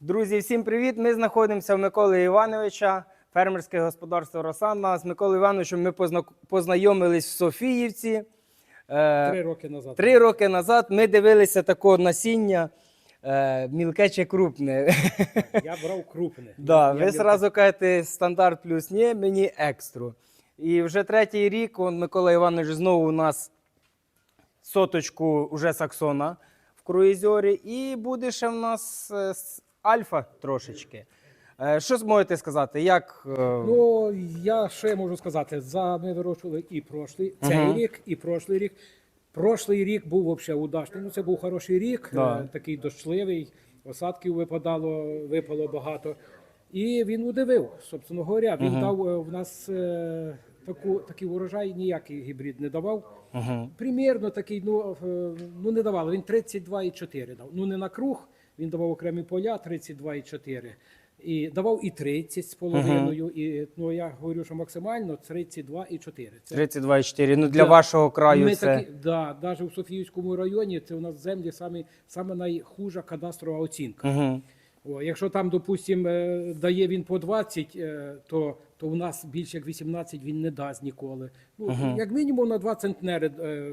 Друзі, всім привіт! Ми знаходимося в Миколи Івановича, фермерське господарство Росанна. З Миколою Івановичем ми позна- познайомились в Софіївці. Е, Три роки назад. Три роки назад ми дивилися такого насіння е, мілке чи крупне. Я брав крупне. Да, ви одразу кажете стандарт плюс ні, мені екстру. І вже третій рік он, Микола Іванович знову у нас соточку уже Саксона в круїзорі. І буде ще в нас е, альфа трошечки. Е, Що зможете сказати? Як, е, Ну, я ще можу сказати, за ми вирощували і прошлий, цей Мгм. рік, і прошлий рік. Прошлий рік був взагалі удачний. Ну, це був хороший рік, Да. е, такий дощливий, осадків випадало, випало багато. І він удивив, собственно говоря. Він Мгм. дав е, в нас е, таку, такий урожай, ніякий гібрид не давав. Мгм. Примірно такий, ну, ну не давали. Він 32,4 дав. Ну не на круг, він давав окремі поля 32,4. І давав і 30 з половиною. І ну я говорю, що максимально 32,4. Це 32,4. Ну для Да. вашого краю ми це. такі, да, навіть у Софіївському районі це у нас землі саме, саме найхужа кадастрова оцінка. Угу. О, якщо там, допустимо, е, дає він по 20, е, то, то у нас більше як 18 він не дасть ніколи. Ну, Мгм. Як мінімум на 2 центнери е,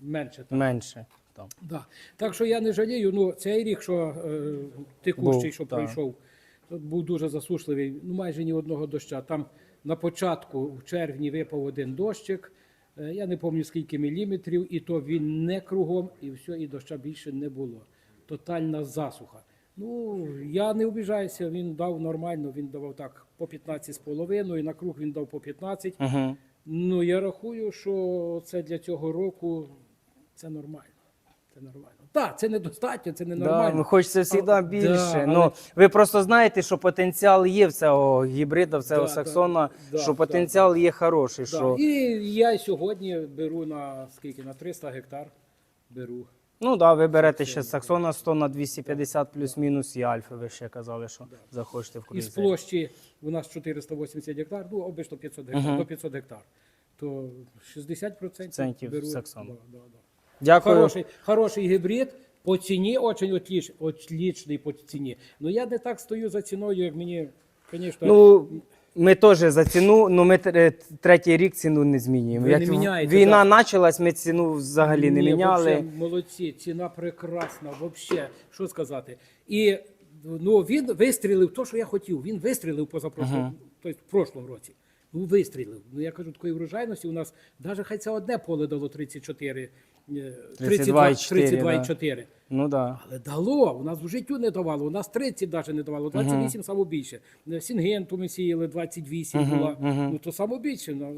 менше. Так. Менше. Там. Да. так що я не жалію. Ну, цей рік, що е, текущий, Був, що так. пройшов, був дуже засушливий, ну майже ні одного доща. Там на початку, в червні, випав один дощик. Е, Я не пам'ятаю скільки міліметрів, і то він не кругом, і все, і доща більше не було. Тотальна засуха. Ну, я не обіжаюся, він дав нормально, він давав так по 15 з половиною, на круг він дав по 15. Угу. Ну, я рахую, що це для цього року це нормально. Це нормально. Так, це недостатньо, це не Да, нормально. ну, хочеться завжди більше. да, ну, але- ви просто знаєте, що потенціал є в цього гібрида, в цього Да, саксона, да, що да, потенціал є хороший. Да. Що... І я сьогодні беру на скільки? На 300 гектар беру. Ну так, да, ви берете ще саксона 100 на 250 плюс-мінус і альфа, ви ще казали, що захочете в Із площі у нас 480 гектар, ну обично 500 гектар, Мгм. до 500 гектар. То 60% Центів беру. Саксон. Да, да, да. Дякую. Хороший, хороший гібрид. По ціні очень отліч, отлічний по ціні. Ну я не так стою за ціною, як мені, звісно. Ну, ми теж за ціну, ну ми третій рік ціну не змінюємо. Ви Як не міняєте, війна почалась, ми ціну взагалі не Ні, міняли. вообще молодці, ціна прекрасна, взагалі, що сказати. І ну, він вистрілив то, що я хотів. Він вистрілив позапрошлому, тобто в прошлому році. Ну, вистрілив. Ну, я кажу, такої врожайності у нас, навіть хай це одне поле дало 34, е, 32, 32,4, 32,4. Ну да. Але дало, у нас в життю не давало, у нас 30 навіть не давало, 28 саме більше. Е, Сінгенту ми сіяли, 28 була. Ну, то саме більше. Ну,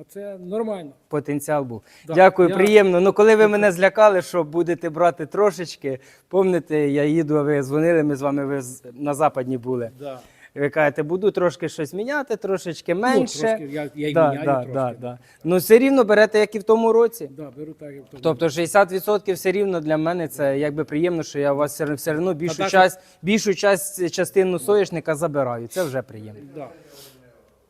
а це нормально. Потенціал був. Да. Дякую, Я- приємно. Ну, коли ви мене злякали, що будете брати трошечки, пам'ятаєте, я їду, а ви дзвонили, ми з вами ви на западні були. Да. Ви кажете, буду трошки щось міняти, трошечки менше. Ну, трошки, я, я й да, міняю да, трошки. да, да. Ну, все рівно берете, як і в тому році. Да, беру так, як в тому. Тобто 60% все рівно для мене це якби приємно, що я у вас все, все одно більшу, даже- часть, більшу часть, частину соняшника забираю. Це вже приємно. Да.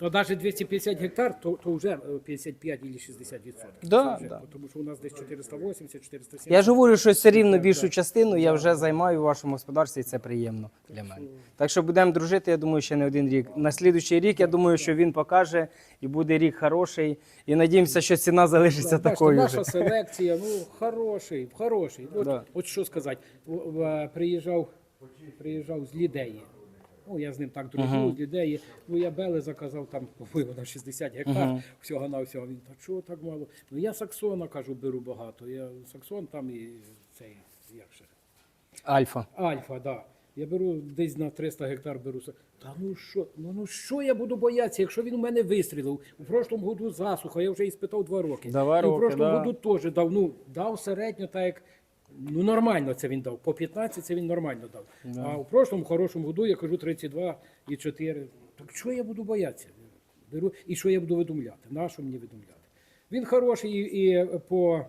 То навіть 250 гектар, то, то вже е, 55 или 60 відсотків. Да, да. Тому що у нас десь 480, 470. Я ж говорю, що все рівно більшу частину я вже займаю в вашому господарстві, і це приємно для мене. Так що будемо дружити, я думаю, ще не один рік. На слідуючий рік я думаю, що він покаже і буде рік хороший. І надіємося, що ціна залишиться Да, такою. наша ж. селекція, ну, хороший, хороший. От, Да. от що сказати, в- приїжджав, приїжджав з Лідеї. Ну, я з ним так дружу, з Лідеї. Ну, я Бели заказав там, виво на 60 гектар, всього на всього. Він, та чого так мало? Ну, я Саксона, кажу, беру багато. Я Саксон там і цей, як ще, Альфа. Альфа, да. Я беру десь на 300 гектар беру. Та ну що, ну, ну що я буду боятися, якщо він у мене вистрілив? У прошлому году засуха, я вже і спитав два роки. Два і в прошлому да. году теж дав. Ну, дав середньо, так як ну нормально це він дав. По 15 це він нормально дав. А у прошлому хорошому году я кажу 32 і 4. Так що я буду боятися? Беру, і що я буду видумляти? На що мені видумляти? Він хороший і, і по,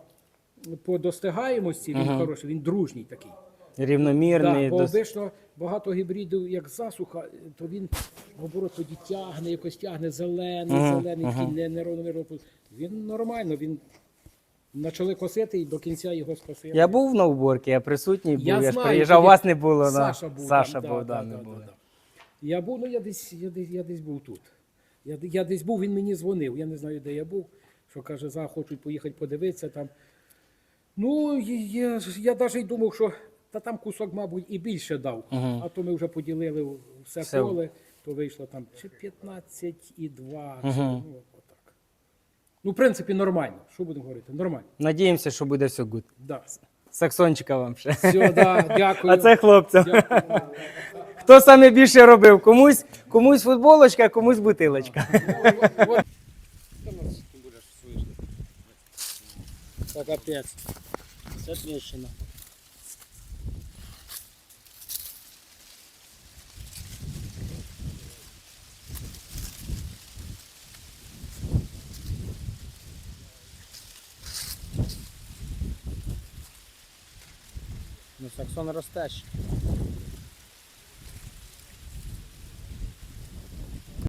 по достигаємості, він хороший, він дружній такий. Рівномірний. Да, бо обично багато гібридів, як засуха, то він наоборот тоді тягне, якось тягне зелений, Ага, зелений, ага. не, неравномірно. Він нормально, він Почали косити і до кінця його скосили. Я був на уборці, я присутній був, я, ж знаю, приїжджав, тоді вас не було. Саша був. Саша там, був, да, не було. Я був, ну я десь, я десь, я десь був тут. Я, я десь був, він мені дзвонив. Я не знаю, де я був. Що каже, за хочуть поїхати подивитися там. Ну, і я, ж- я навіть думав, що та там кусок, мабуть, і більше дав. А то ми вже поділили все, Все. поле, то вийшло там чи 15 і 2, чи, Мгм. ну, отак. Ну, в принципі, нормально. Що будемо говорити? Нормально. Надіємося, що буде все гуд. Да. Саксончика вам ще. Все, да, дякую. А це хлопцям. Дякую. Хто саме більше робив? Комусь, комусь футболочка, комусь бутилочка. Так, опять. Це тріщина. Ну, Саксон росте ще.